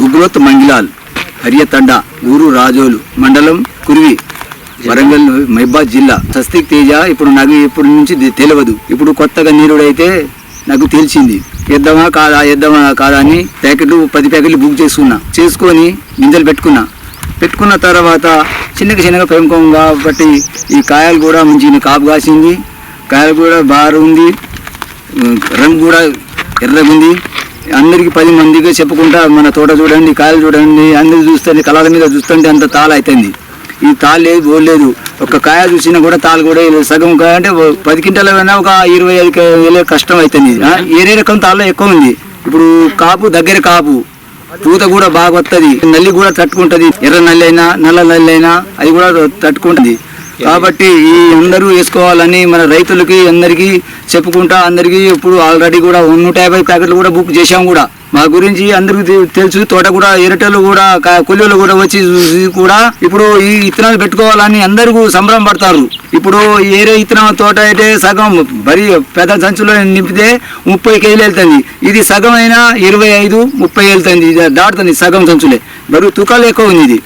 గుగ్రోత్ మంగిలాల్ హరియతండ ఊరు రాజోలు మండలం కురివి వరంగల్ మహిబాద్ జిల్లా. సస్తిక్ తేజ ఇప్పుడు నాకు ఇప్పుడు నుంచి తెలియదు ఇప్పుడు కొత్తగా నీరుడైతే నాకు తెలిసింది ఎద్దామా కాదా ఎద్దామా కాదా అని ప్యాకెట్లు పది ప్యాకెట్లు బుక్ చేసుకున్నా. చేసుకొని గింజలు పెట్టుకున్నా. పెట్టుకున్న తర్వాత చిన్నగా చిన్నగా పెంపకం కాబట్టి ఈ కాయలు కూడా మంచి కాపు కాసింది. కాయలు కూడా బాగా ఉంది రంగు కూడా ఎర్రగుంది. అందరికి పది మందికి చెప్పుకుంటా మన తోట చూడండి కాయలు చూడండి అందరు చూస్తుంది కళల మీద చూస్తుంటే అంత తాళ అవుతుంది ఈ తాళ లేదు పోలేదు ఒక కాయ చూసినా కూడా తాళ కూడా సగం కాయ అంటే పది క్వింటాల అయినా ఒక ఇరవై ఐదు వేలే కష్టం అవుతుంది ఏరే రకం తాళ్ళ ఎక్కువ ఉంది. ఇప్పుడు కాపు దగ్గర కాపు. పూత కూడా బాగా వస్తుంది నల్లి కూడా తట్టుకుంటుంది. ఎర్ర నల్లి అయినా నల్ల నల్లి అయినా అది కూడా తట్టుకుంటుంది. కాబట్టి ఈ అందరూ వేసుకోవాలని మన రైతులకి అందరికీ చెప్పుకుంటా అందరికీ ఇప్పుడు ఆల్రెడీ కూడా నూట యాభై ప్యాకెట్లు కూడా బుక్ చేశాం కూడా. మా గురించి అందరికీ తెలుసు తోట కూడా ఎరటలు కూడా కొల్లులు కూడా వచ్చి చూసి కూడా ఇప్పుడు ఈ ఇత్తనాలు పెట్టుకోవాలని అందరూ సంబరం పడతారు. ఇప్పుడు ఏరే ఇత్తనం తోట అయితే సగం బరి పెద్ద సంచులో నింపితే ముప్పై కేజీలు వెళ్తుంది. ఇది సగం అయినా ఇరవై ఐదు ముప్పై వెళ్తుంది. ఇది దాటుతుంది సగం సంచులే. బరువు తుకాలు ఎక్కువ ఉంది ఇది.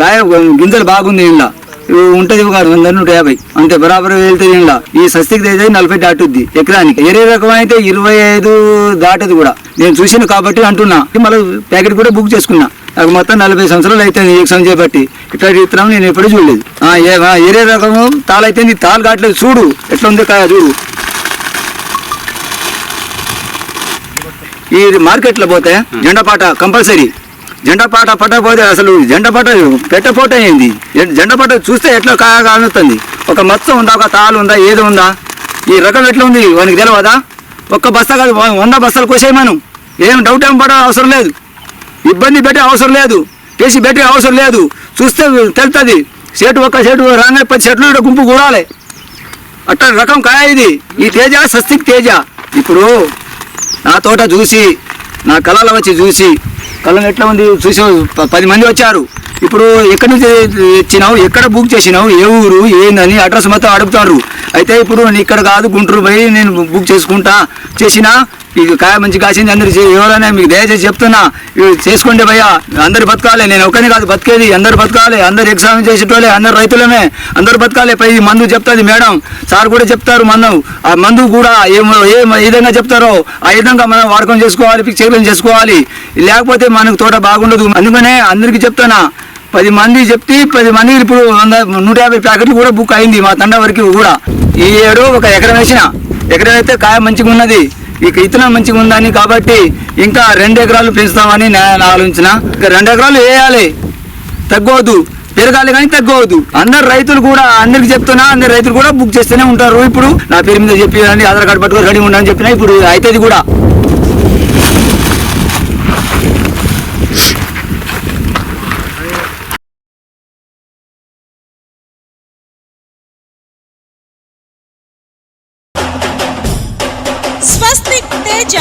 కాయ గింజలు బాగుంది ఇలా ఉంటది ఒక వంద నూట యాభై. అంతే బరాబర్ వెళ్తుంది ఇంట్లో ఈ సస్తికి అయితే నలభై దాటుద్ది ఎకరానికి. ఏరే రకం అయితే ఇరవై ఐదు దాటది కూడా. నేను చూసిన కాబట్టి అంటున్నా. మళ్ళీ ప్యాకెట్ కూడా బుక్ చేసుకున్నా. నాకు మొత్తం నలభై సంవత్సరాలు అవుతుంది ఈ సంవత్సరం చేపట్టి. ఇట్లా విత్తనం నేను ఎప్పుడు చూడలేదు. ఏ- ఏరే రకము తాళ అయితే తాళు కావట్లేదు. చూడు ఎట్లా ఉంది కాయ చూడు. ఈ మార్కెట్లో పోతే జెండా పాట కంపల్సరీ. జెండా పాట పట్టకపోతే అసలు జెండా పట్ట పెట్టపోటే ఏంది? జె- జెండా పట్ట చూస్తే ఎట్లా కాయ కానుతుంది ఒక మచ్చ ఉందా ఒక తాలు ఉందా ఏదో ఉందా? ఈ రకం ఎట్లా ఉంది? వానికి తెలియదా ఒక్క బస్తా కాదు వంద బస్తాలు కోసేయమను ఏం డౌట్ ఏం పడ అవసరం లేదు. ఇబ్బంది పెట్టే అవసరం లేదు. కేసి పెట్టే అవసరం లేదు. చూస్తే తెలుస్తుంది సేటు ఒక్క సేటు రాగానే పది చెట్లు గుంపు కూడాలి. అట్ట రకం కాయ ఇది. ఈ తేజ సస్తికి తేజ. ఇప్పుడు నా తోట చూసి నా కళలు వచ్చి చూసి కళ్ళం ఎట్లా ఉంది? చూసి ప- పది మంది వచ్చారు. ఇప్పుడు ఎక్కడి నుంచి ఇచ్చినావు ఎక్కడ బుక్ చేసినావు? ఏ ఊరు? ఏందని అడ్రస్ మొత్తం అడుగుతారు అయితే ఇప్పుడు ఇక్కడ కాదు గుంటూరు పోయి నేను బుక్ చేసుకుంటా. చేసినా ఇది కాయ మంచి కాసింది అందరు ఎవరైనా మీకు దయచేసి చెప్తున్నా చేసుకోండి భయ్యా అందరు బతకాలి. నేను ఒకరిని కాదు బతికేది. అందరు బతకాలి. అందరు ఎగ్జామ్ చేసేటోళ్ళే అందరు రైతులమే. అందరు బతకాలి. పై మందు చెప్తుంది మేడం. సార్ కూడా చెప్తారు మందు. ఆ మందు కూడా ఏం ఏ విధంగా చెప్తారో ఆ విధంగా మనం వాడకం చేసుకోవాలి పిక్చర్లను చేసుకోవాలి. లేకపోతే మనకు తోట బాగుండదు. అందుకనే అందరికీ చెప్తానా పది మంది చెప్తే పది మంది ఇప్పుడు వంద నూట యాభై ప్యాకెట్లు కూడా బుక్ అయింది మా తండ వరకు కూడా. ఈ ఏడు ఒక ఎకరం వేసిన. ఎకరం అయితే కాయ మంచిగా ఉన్నది. ఇక ఇతనం మంచిగా ఉందని కాబట్టి ఇంకా రెండు ఎకరాలు పెంచుతామని నేను ఆలోచించిన ఇంకా రెండు ఎకరాలు వేయాలి. తగ్గవద్దు పెరగాలి కానీ తగ్గవద్దు అందరు రైతులు కూడా అందరికి చెప్తున్నా అందరు రైతులు కూడా బుక్ చేస్తూనే ఉంటారు. ఇప్పుడు నా పేరు మీద చెప్పి ఆధార్ కార్డు పట్టుకొని రెడీ ఉండని చెప్పినా ఇప్పుడు అవుతుంది కూడా. ella.